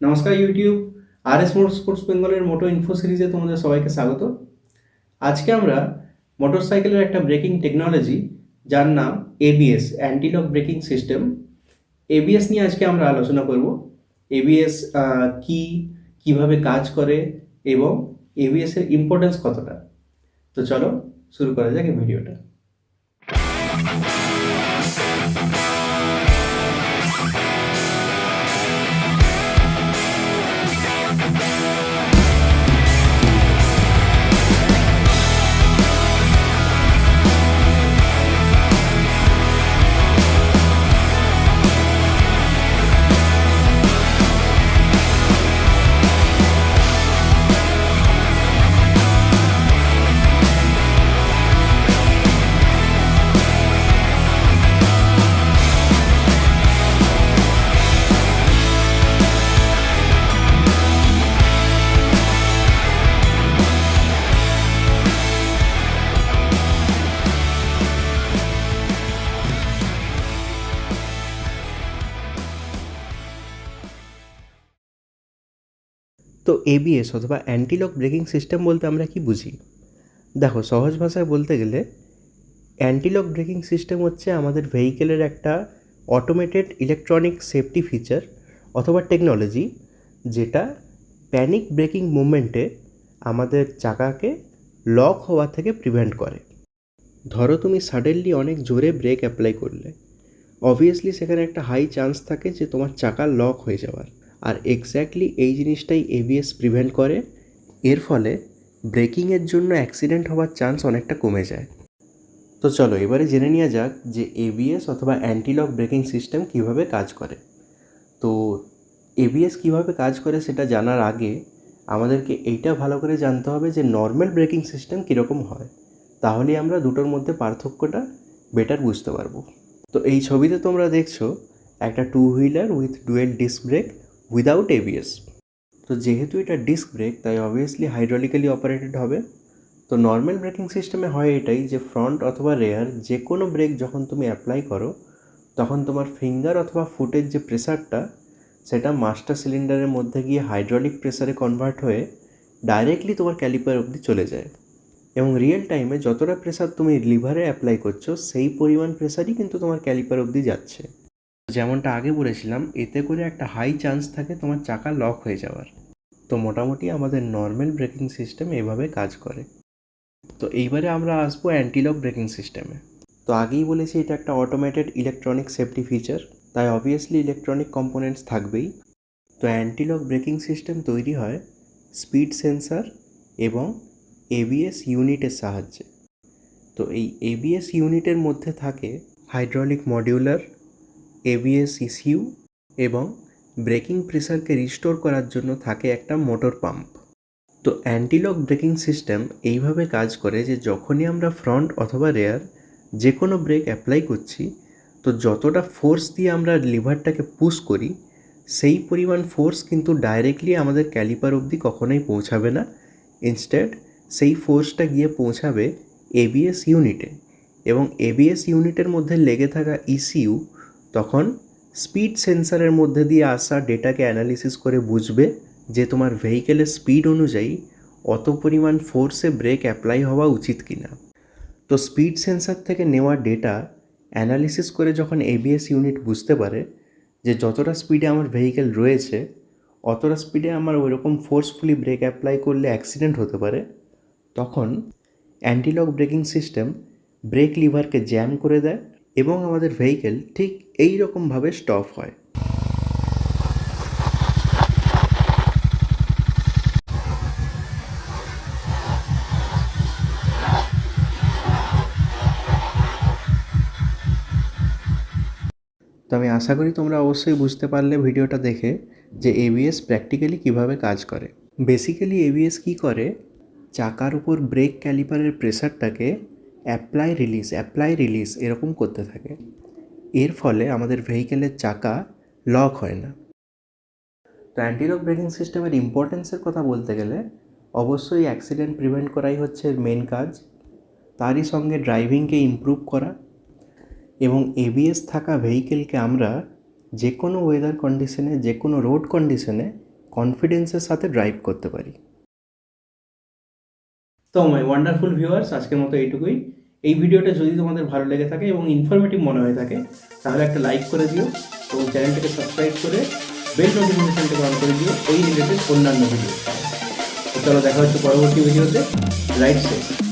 নমস্কার YouTube R S motor sports বেঙ্গলের moto info সিরিজে তোমাদের সবাইকে স্বাগত। আজকে আমরা মোটর সাইকেলের একটা ব্রেকিং টেকনোলজি যার নাম ABS antilock braking system ABS নিয়ে আজকে আমরা আলোচনা করব। এবিএস কি, কীভাবে কাজ করে এবং এবিএস এর ইম্পর্টেন্স কতটা। তো চলো শুরু করা যাক এই ভিডিওটা। তো এবিএস অথবা অ্যান্টিলক ব্রেকিং সিস্টেম বলতে আমরা কি বুঝি? দেখো, সহজ ভাষায় বলতে গেলে অ্যান্টিলক ব্রেকিং সিস্টেম হচ্ছে আমাদের ভেহিকেলের একটা অটোমেটেড ইলেকট্রনিক সেফটি ফিচার অথবা টেকনোলজি যেটা প্যানিক ব্রেকিং মুভমেন্টে আমাদের চাকাকে লক হওয়া থেকে প্রিভেন্ট করে। ধরো, তুমি সাডেনলি অনেক জোরে ব্রেক অ্যাপ্লাই করলে। অবভিয়াসলি সেখানে একটা হাই চান্স থাকে যে তোমার চাকা লক হয়ে যাওয়ার। আর এক্স্যাক্টলি এই জিনিসটাই এবিএস প্রিভেন্ট করে। এর ফলে ব্রেকিংয়ের জন্য অ্যাক্সিডেন্ট হওয়ার চান্স অনেকটা কমে যায়। তো চলো, এবারে জেনে নেওয়া যাক যে এবিএস অথবা অ্যান্টিলক ব্রেকিং সিস্টেম কীভাবে কাজ করে। তো এবিএস কীভাবে কাজ করে সেটা জানার আগে আমাদেরকে এইটা ভালো করে জানতে হবে যে নর্মাল ব্রেকিং সিস্টেম কীরকম হয়। তাহলেই আমরা দুটোর মধ্যে পার্থক্যটা বেটার বুঝতে পারব। তো এই ছবিতে তোমরা দেখছ একটা two wheeler with dual disc brake without ABS তো যেহেতু এটা ডিস্ক ব্রেক তাই অবভিয়াসলি হাইড্রোলিক্যালি অপারেটেড হবে। তো নর্মাল ব্রেকিং সিস্টেমে হয় এটাই যে ফ্রন্ট অথবা রেয়ার যে কোনো ব্রেক যখন তুমি অ্যাপ্লাই করো, তখন তোমার ফিঙ্গার অথবা ফুটের যে প্রেসারটা সেটা মাস্টার সিলিন্ডারের মধ্যে গিয়ে হাইড্রোলিক প্রেসারে কনভার্ট হয়ে ডাইরেক্টলি তোমার ক্যালিপার অবধি চলে যায়। এবং রিয়েল টাইমে যতটা প্রেসার তুমি লিভারে অ্যাপ্লাই করছ, সেই পরিমাণ প্রেসারই কিন্তু তোমার ক্যালিপার অবধি যাচ্ছে। যেমনটা আগে বলেছিলাম, এতে করে একটা হাই চান্স থাকে তোমার চাকা লক হয়ে যাওয়ার। তো মোটামুটি আমাদের নর্মাল ব্রেকিং সিস্টেম এভাবে কাজ করে। তো এইবারে আমরা আসব অ্যান্টিলক ব্রেকিং সিস্টেমে তো আগেই বলেছি, এটা একটা অটোমেটেড ইলেকট্রনিক সেফটি ফিচার তাই অবভিয়াসলি ইলেকট্রনিক কম্পোনেন্টস থাকবেই। তো অ্যান্টিলক ব্রেকিং সিস্টেম তৈরি হয় স্পিড সেন্সার এবং এবিএস ইউনিটের সাহায্যে। তো এই এবিএস ইউনিটের মধ্যে থাকে হাইড্রোলিক মডিউলার এবিএস ইসিউ এবং ব্রেকিং প্রেসারকে রিস্টোর করার জন্য থাকে একটা মোটর পাম্প তো অ্যান্টিলক ব্রেকিং সিস্টেম এইভাবে কাজ করে যে যখনই আমরা ফ্রন্ট অথবা রেয়ার যে কোনো ব্রেক অ্যাপ্লাই করছি, তো যতটা ফোর্স দিয়ে আমরা লিভারটাকে পুশ করি, সেই পরিমাণ ফোর্স কিন্তু ডাইরেক্টলি আমাদের ক্যালিপার অবধি কখনোই পৌঁছাবে না। ইনস্টেড সেই ফোর্সটা গিয়ে পৌঁছাবে এবিএস ইউনিটে এবং এবিএস ইউনিটের মধ্যে লেগে থাকা ইসিউ তখন স্পিড সেন্সারের মধ্যে দিয়ে আসা ডেটাকে অ্যানালিসিস করে বুঝবে যে তোমার ভেহিকেলের স্পিড অনুযায়ী অত পরিমাণ ফোর্সে ব্রেক অ্যাপ্লাই হওয়া উচিত কিনা। তো স্পিড সেন্সার থেকে নেওয়া ডেটা অ্যানালিসিস করে যখন এবিএস ইউনিট বুঝতে পারে যে যতটা স্পিডে আমার ভেহিকেল রয়েছে, অতটা স্পিডে আমার ওইরকম ফোর্সফুলি ব্রেক অ্যাপ্লাই করলে অ্যাক্সিডেন্ট হতে পারে, তখন অ্যান্টিলক ব্রেকিং সিস্টেম ব্রেক লিভারকে জ্যাম করে দেয় এবং আমাদের ভেহিকেল ঠিক এই রকমভাবে স্টপ হয়। তো আমি আশা করি তোমরা অবশ্যই বুঝতে পারলে ভিডিওটা দেখে যে এবিএস প্র্যাকটিক্যালি কীভাবে কাজ করে। বেসিক্যালি এবিএস কি করে? চাকার উপর ব্রেক ক্যালিপারের প্রেসারটাকে অ্যাপ্লাই রিলিজ অ্যাপ্লাই রিলিজ এরকম করতে থাকে। এর ফলে আমাদের ভেহিকেলের চাকা লক হয় না। তো অ্যান্টিলক ব্রেকিং সিস্টেমের ইম্পর্টেন্সের কথা বলতে গেলে অবশ্যই অ্যাক্সিডেন্ট প্রিভেন্ট করাই হচ্ছে মেন কাজ। তারই সঙ্গে ড্রাইভিংকে ইমপ্রুভ করা এবং এবিএস থাকা ভেহিকেলকে আমরা যে কোনো ওয়েদার কন্ডিশনে যে কোনো রোড কন্ডিশনে কনফিডেন্সের সাথে ড্রাইভ করতে পারি। তো মাই ওয়ান্ডারফুল ভিউয়ার্স আজকের মতো এইটুকুই। এই ভিডিওটা যদি তোমাদের ভালো লেগে থাকে এবং ইনফরমেটিভ মনে হয়ে থাকে, তাহলে একটা লাইক করে দিও এবং চ্যানেলটাকে সাবস্ক্রাইব করে বেল নোটিফিকেশানটাকে অন করে দিও, এই রিলেটেড অন্যান্য ভিডিও চলো দেখা হচ্ছে পরবর্তী ভিডিওতে রাইট সেফ